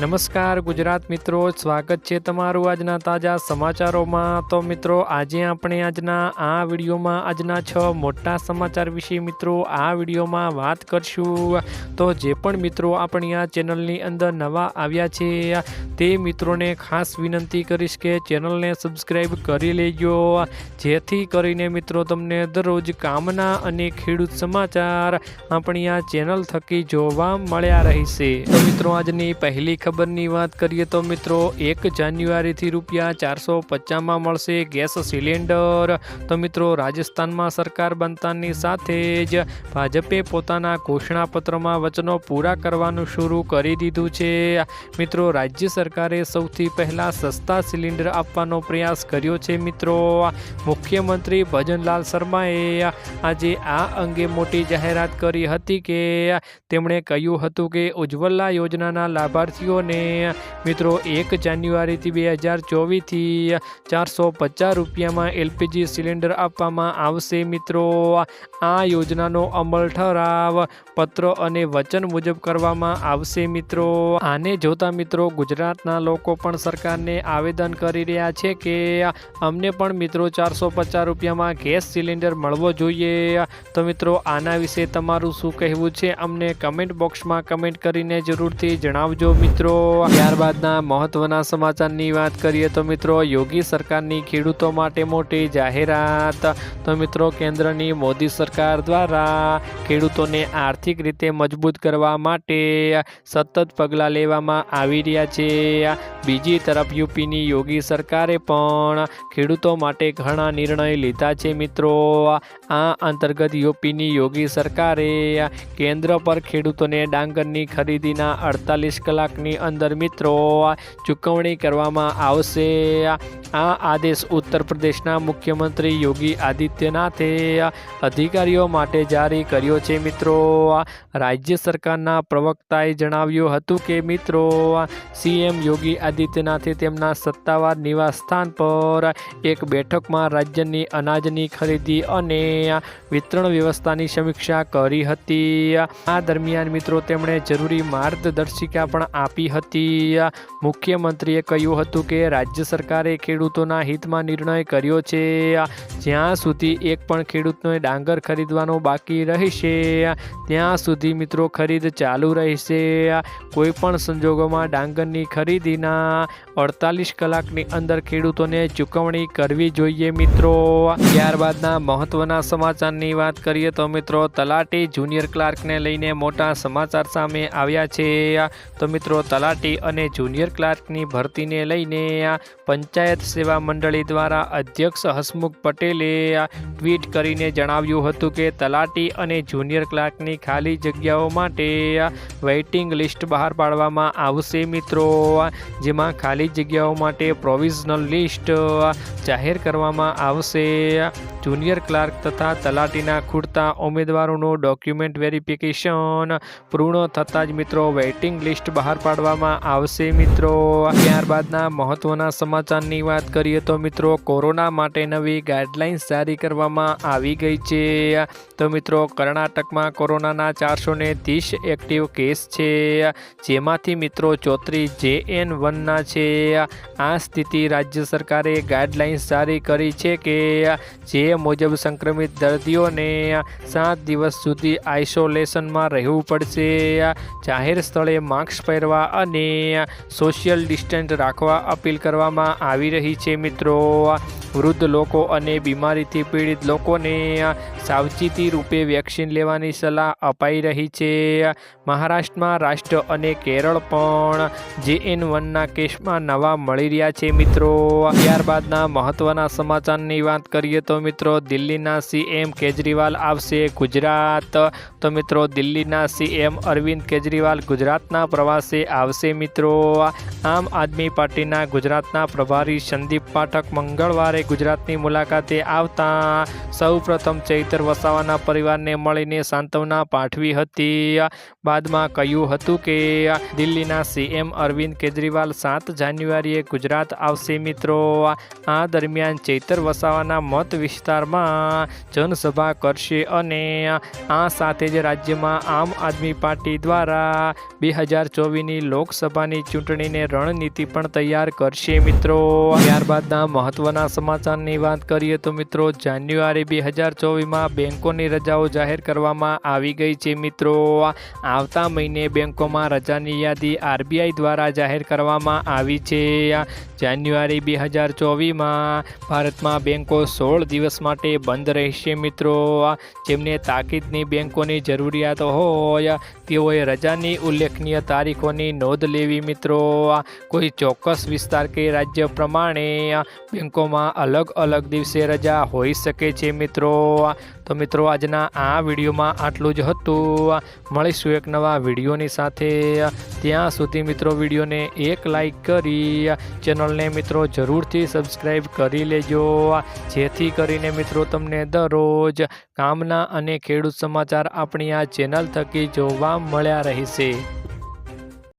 નમસ્કાર ગુજરાત મિત્રો, સ્વાગત છે તમારું આજના તાજા સમાચારોમાં. તો મિત્રો, આજે આપણે આજના આ વિડીયોમાં, આજના છ મોટા સમાચાર વિશે મિત્રો આ વિડીયોમાં વાત કરશું. તો જે પણ મિત્રો આપણી આ ચેનલની અંદર નવા આવ્યા છે, તે મિત્રોને ખાસ વિનંતી કરીશ કે ચેનલને સબસ્ક્રાઈબ કરી લેજો. જેથી કરીને મિત્રો તમને દરરોજ કામના અને ખેડૂત સમાચાર આપણી આ ચેનલ થકી જોવા મળ્યા રહેશે. તો મિત્રો, આજની પહેલી ખબરની વાત કરીએ તો મિત્રો, એક જાન્યુઆરીથી રૂપિયા ચારસો પચાસમાં મળશે ગેસ સિલિન્ડર. તો મિત્રો, રાજસ્થાનમાં સરકાર બનતાની સાથે જ ભાજપે પોતાના ઘોષણાપત્રમાં વચનો પૂરા કરવાનું શરૂ કરી દીધું છે. મિત્રો, રાજ્ય સરકારે સૌથી પહેલાં સસ્તા સિલિન્ડર આપવાનો પ્રયાસ કર્યો છે, મિત્રો. મુખ્યમંત્રી ભજનલાલ શર્માએ આજે આ અંગે મોટી જાહેરાત કરી હતી કે તેમણે કહ્યું હતું કે ઉજ્જવલા યોજનાના લાભાર્થીઓને મિત્રો એક જાન્યુઆરીથી બે હજાર ચોવીસથી ચારસો પચાસ રૂપિયામાં એલપીજી સિલિન્ડર આપવામાં આવશે મિત્રો. આ યોજનાનો અમલ ઠરાવ પત્ર અને વચન મુજબ કરવામાં આવશે મિત્રો. આને જોતા મિત્રો ગુજરાતના લોકો પણ સરકારને આવેદન કરી રહ્યા છે કે અમને પણ મિત્રો ચારસો પચાસ રૂપિયામાં ગેસ સિલિન્ડર મળવો જોઈએ. તો મિત્રો આના વિશે તમારું શું કહેવું છે? અમને કમેન્ટ બોક્સમાં કમેન્ટ કરીને જરૂરથી જણાવજો મિત્રો. ત્યારબાદના મહત્વના સમાચારની વાત કરીએ તો મિત્રો, યોગી સરકારની ખેડૂતો માટે મોટી જાહેરાત. તો મિત્રો, કેન્દ્રની મોદી સરકાર દ્વારા ખેડૂતોને આર્થિક રીતે મજબૂત કરવા માટે સતત પગલાં લેવામાં આવી રહ્યા છે. બીજી તરફ, યુપીની યોગી સરકારે પણ ખેડૂતો માટે ઘણા નિર્ણય લીધા છે મિત્રો. આ અંતર્ગત યુપીની યોગી સરકારે કેન્દ્ર પર ખેડૂતોને ડાંગરની ખરીદીના અડતાલીસ કલાકની અંદર મિત્રો ચૂકવણી કરવામાં આવશે. આ આદેશ ઉત્તર પ્રદેશના મુખ્યમંત્રી યોગી આદિત્યનાથે અધિકારીઓ માટે જારી કર્યો છે. મિત્રો રાજ્ય સરકારના પ્રવક્તાએ જણાવ્યું હતું કે, મિત્રો સીએમ યોગી આદિત્યનાથે તેમના સત્તાવાર નિવાસસ્થાન પર એક બેઠકમાં રાજ્યની અનાજની ખરીદી અને વિતરણ વ્યવસ્થાની સમીક્ષા કરી હતી. આ દરમિયાન, મિત્રો, તેમણે જરૂરી માર્ગદર્શિકા પણ આપી હતી. મુખ્યમંત્રીએ કહ્યું હતું કે રાજ્ય સરકારે ખેડૂતોના હિતમાં નિર્ણય કર્યો છે. જ્યાં સુધી એક પણ ખેડૂતને ડાંગર ખરીદવાનો બાકી રહેશે, ત્યાં સુધી મિત્રો ખરીદ ચાલુ રહેશે. કોઈ પણ સંજોગોમાં ડાંગરની ખરીદીના અડતાલીસ કલાકની અંદર ખેડૂતોને ચૂકવણી કરવી જોઈએ મિત્રો. ત્યારબાદના મહત્વના સમાચારની વાત કરીએ તો મિત્રો, તલાટી જુનિયર ક્લાર્કને લઈને મોટા સમાચાર સામે આવ્યા છે. તો મિત્રો, તલાટી અને જુનિયર ક્લાર્કની ભરતીને લઈને પંચાયત સેવા મંડળી દ્વારા અધ્યક્ષ હસમુખ પટેલે ટ્વીટ કરીને જણાવ્યું હતું કે તલાટી અને જુનિયર ક્લાર્કની ખાલી જગ્યાઓ માટે વેઇટિંગ લિસ્ટ બહાર પાડવામાં આવશે મિત્રો. જેમાં ખાલી જગ્યાઓ માટે પ્રોવિઝનલ લિસ્ટ જાહેર કરવામાં આવશે. જુનિયર ક્લાર્ક તથા તલાટીના ખૂટતા ઉમેદવારોનું ડોક્યુમેન્ટ વેરિફિકેશન પૂર્ણ થતાં જ મિત્રો વેઇટિંગ લિસ્ટ બહાર પાડવામાં આવશે મિત્રો. ત્યારબાદના મહત્વના સમાચારની વાત કરીએ તો મિત્રો કોરોના માટે નવી ગાઈડલાઇન્સ જારી કરવામાં આવી ગઈ છે. તો મિત્રો કર્ણાટકમાં કોરોનાના ચારસો ત્રીસ એક્ટિવ કેસ છે. જેમાંથી મિત્રો ચોત્રીસ જે એન વનના છે. આ સ્થિતિ રાજ્ય સરકારે ગાઈડલાઇન્સ જારી કરી છે કે જે મુજબ સંક્રમિત દર્દીઓને સાત દિવસ સુધી આઇસોલેશનમાં રહેવું પડશે. જાહેર સ્થળે માસ્ક પહેરવા અને સોશિયલ ડિસ્ટન્સ રાખવા અપીલ કરવામાં આવી રહી છે મિત્રો. વૃદ્ધ લોકો અને બીમારીથી પીડિત લોકોને સાવચેતી રૂપે વેક્સિન લેવાની સલાહ અપાઈ રહી છે. મહારાષ્ટ્રમાં રાષ્ટ્ર અને કેરળ પણ જે એન વનના કેસમાં નવા મળી રહ્યા છે મિત્રો. ત્યારબાદના મહત્વના સમાચારની વાત કરીએ તો મિત્રો દિલ્હીના સીએમ કેજરીવાલ આવશે ગુજરાત. તો મિત્રો, દિલ્હીના સીએમ અરવિંદ કેજરીવાલ ગુજરાતના પ્રવાસે આવશે મિત્રો. આમ આદમી પાર્ટીના ગુજરાતના પ્રભારી સંદીપ પાઠક મંગળવારે ગુજરાતની મુલાકાતે આવતા સૌ પ્રથમ ચૈતર વસાવાના પરિવારને મળીને સાંત્વના પાઠવી હતી. બાદમાં કહ્યું હતું કે દિલ્હીના સીએમ અરવિંદ કેજરીવાલ સાત જાન્યુઆરીએ ગુજરાત આવશે મિત્રો. આ દરમિયાન ચૈતર વસાવાના મત વિસ્તાર વિસ્તારમાં જનસભા કરશે અને આ સાથે જ રાજ્યમાં આમ આદમી પાર્ટી દ્વારા બે હજાર ચોવીસની લોકસભાની ચૂંટણીને રણનીતિ પણ તૈયાર કરશે મિત્રો. ત્યારબાદના મહત્વના સમાચારની વાત કરીએ તો મિત્રો, જાન્યુઆરી બે હજાર ચોવીસમાં બેંકોની રજાઓ જાહેર કરવામાં આવી ગઈ છે મિત્રો. આવતા મહિને બેંકોમાં રજાની યાદી આરબીઆઈ દ્વારા જાહેર કરવામાં આવી છે. જાન્યુઆરી બે હજાર ચોવીસમાં ભારતમાં બેંકો સોળ માટે બંધ રહેશે મિત્રો. જેમને તાકીદની બેંકોની જરૂરિયાત હોય, તેઓએ રજાની ઉલ્લેખનીય તારીખોની નોંધ લેવી મિત્રો. કોઈ ચોક્કસ વિસ્તાર કે રાજ્ય પ્રમાણે બેંકોમાં અલગ અલગ દિવસે રજા હોઈ શકે છે મિત્રો. તો મિત્રો, આજના આ વિડીયોમાં આટલું જ હતું. મળીશું એક નવા વિડીયોની સાથે. ત્યાં સુધી મિત્રો, વિડીયોને એક લાઈક કરી, ચેનલને મિત્રો જરૂરથી સબસ્ક્રાઈબ કરી લેજો. જેથી કરીને મિત્રો, તમને દરરોજ કામના અને ખેડૂત સમાચાર આપણી આ ચેનલ થકી જોવા મળ્યા રહેશે.